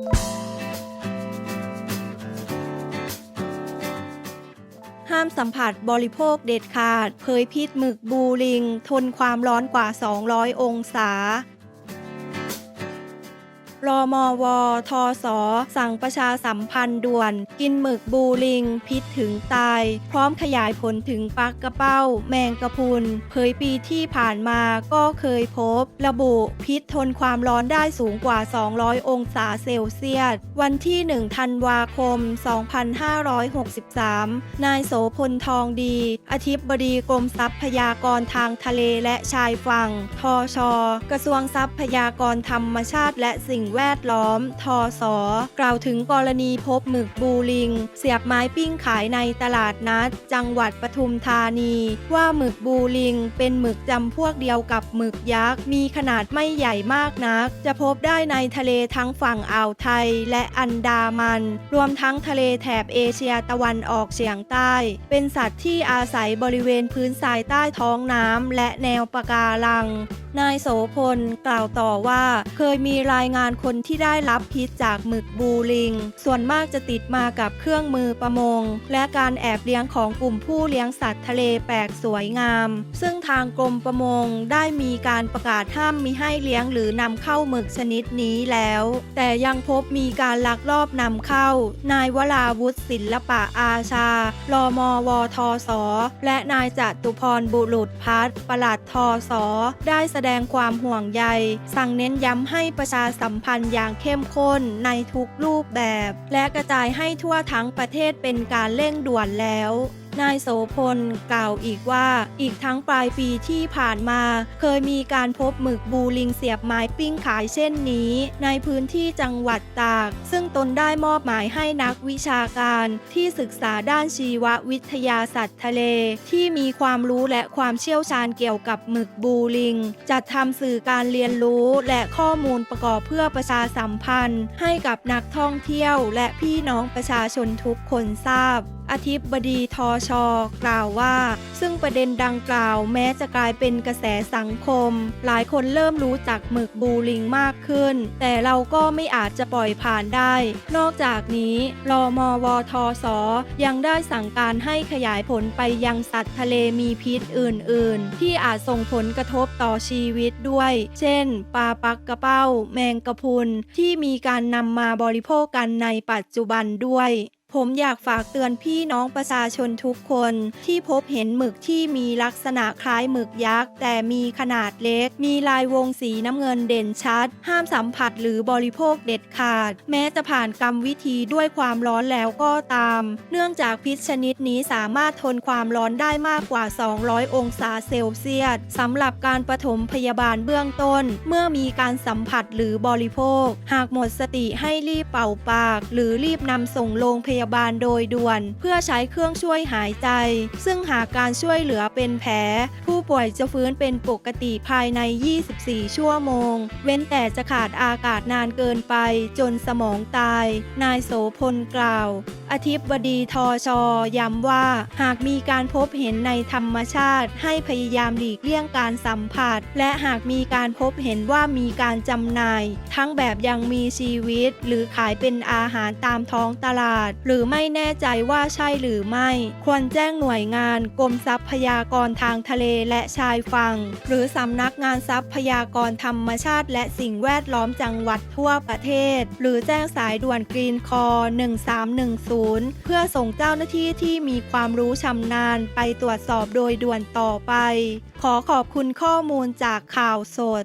ห้ามสัมผัสบริโภคเด็ดขาด เผยพิษหมึกบูลิง ทนความร้อนกว่า 200 องศา รมวทสสั่งประชาสัมพันธ์ด่วน กินหมึกบูลิง พิษถึงตาย พร้อมขยายผลถึงปักกระเป้า แมงกะพุนเผยปีที่ผ่านมาก็เคยพบ ระบุพิษทนความร้อนได้สูงกว่า 200 องศาเซลเซียส วันที่ 1 ธันวาคม 2563 นายโสพลทองดี อธิบดีกรมทรัพยากรทางทะเลและชายฝั่ง ทช กระทรวงทรัพยากรธรรมชาติและสิ่งแวดล้อมทสกล่าวถึงกรณีพบหมึกบูลิง เสียบไม้ปิ้งขายในตลาดนัด จังหวัดปทุมธานี ว่าหมึกบูลิง เป็นหมึกจำพวกเดียวกับหมึกยักษ์ มีขนาดไม่ใหญ่มากนัก จะพบได้ในทะเลทั้งฝั่งอ่าวไทยและอันดามัน รวมทั้งทะเลแถบเอเชียตะวันออกเฉียงใต้ เป็นสัตว์ที่อาศัยบริเวณพื้นทรายใต้ท้องน้ำและแนวปะการัง นายโสพลกล่าวต่อว่าเคยมีรายงานคนที่ได้รับพิษจากหมึกบูลิง ส่วนมากจะติดมากับเครื่องมือประมง และการแอบเลี้ยงของกลุ่มผู้เลี้ยงสัตว์ทะเลแปลกสวยงาม ซึ่งทางกรมประมงได้มีการประกาศห้ามมิให้เลี้ยงหรือนำเข้าหมึกชนิดนี้แล้ว แต่ยังพบมีการลักลอบนำเข้า นายวราวุฒิศิลปะอาชา รมวทสและนายจตุพรบุรุษพัฒน์ปลัดทสได้แสดงความห่วงใย สั่งเน้นย้ำให้ประชาสัมพันธ์อย่างเข้มข้นในทุกรูปแบบ และกระจายให้ทั่วทั้งประเทศเป็นการเร่งด่วนแล้ว นายโสพลกล่าวอีกว่า อีกทั้งปลายปีที่ผ่านมา เคยมีการพบหมึกบูลิงเสียบไม้ปิ้งขายเช่นนี้ ในพื้นที่จังหวัดตาก ซึ่งตนได้มอบหมายให้นักวิชาการที่ศึกษาด้านชีววิทยาสัตว์ทะเล ที่มีความรู้และความเชี่ยวชาญเกี่ยวกับหมึกบูลิง จัดทำสื่อการเรียนรู้และข้อมูลประกอบเพื่อประชาสัมพันธ์ ให้กับนักท่องเที่ยวและพี่น้องประชาชนทุกคนทราบ อธิบดีทอชอกล่าวว่า ซึ่งประเด็นดังกล่าวแม้จะกลายเป็นกระแสสังคม หลายคนเริ่มรู้จักหมึกบูลิงมากขึ้น แต่เราก็ไม่อาจจะปล่อยผ่านได้ นอกจากนี้รอมวทสยังได้สั่งการให้ขยายผลไปยังสัตว์ทะเลมีพิษอื่น ๆ ที่อาจส่งผลกระทบต่อชีวิตด้วย เช่น ปลาปักกระเป้า แมงกะพุน ที่มีการนำมาบริโภคกันในปัจจุบันด้วย ผมอยากฝากเตือนพี่น้องประชาชนทุกคนที่พบเห็นหมึกที่มีลักษณะคล้ายหมึกยักษ์ แต่มีขนาดเล็ก มีลายวงสีน้ำเงินเด่นชัด ห้ามสัมผัสหรือบริโภคเด็ดขาด แม้จะผ่านกรรมวิธีด้วยความร้อนแล้วก็ตาม เนื่องจากพิษชนิดนี้สามารถทนความร้อนได้มากกว่า 200 องศาเซลเซียสสำหรับการปฐมพยาบาลเบื้องต้น เมื่อมีการสัมผัสหรือบริโภค หากหมดสติให้รีบเป่าปาก หรือรีบนำส่งโรงพยาบาลโดยด่วน เพื่อใช้เครื่องช่วยหายใจ ซึ่งหากการช่วยเหลือเป็นแผล ผู้ป่วยจะฟื้นเป็นปกติภายใน 24 ชั่วโมง เว้นแต่จะขาดอากาศนานเกินไป จนสมองตาย นายโสพลกล่าว อธิบดีทอชย้ำว่า หากมีการพบเห็นในธรรมชาติ ให้พยายามหลีกเลี่ยงการสัมผัส และหากมีการพบเห็นว่ามีการจำหน่าย ทั้งแบบยังมีชีวิต หรือขายเป็นอาหารตามท้องตลาดหรือไม่แน่ใจว่าใช่หรือไม่ ควรแจ้งหน่วยงานกรมทรัพยากรทางทะเลและชายฝั่ง หรือสำนักงานทรัพยากรธรรมชาติ และสิ่งแวดล้อมจังหวัดทั่วประเทศ หรือแจ้งสายด่วนกรีนคอ 1310 เพื่อส่งเจ้าหน้าที่ที่มีความรู้ชำนาญไปตรวจสอบโดยด่วนต่อไป ขอขอบคุณข้อมูลจากข่าวสด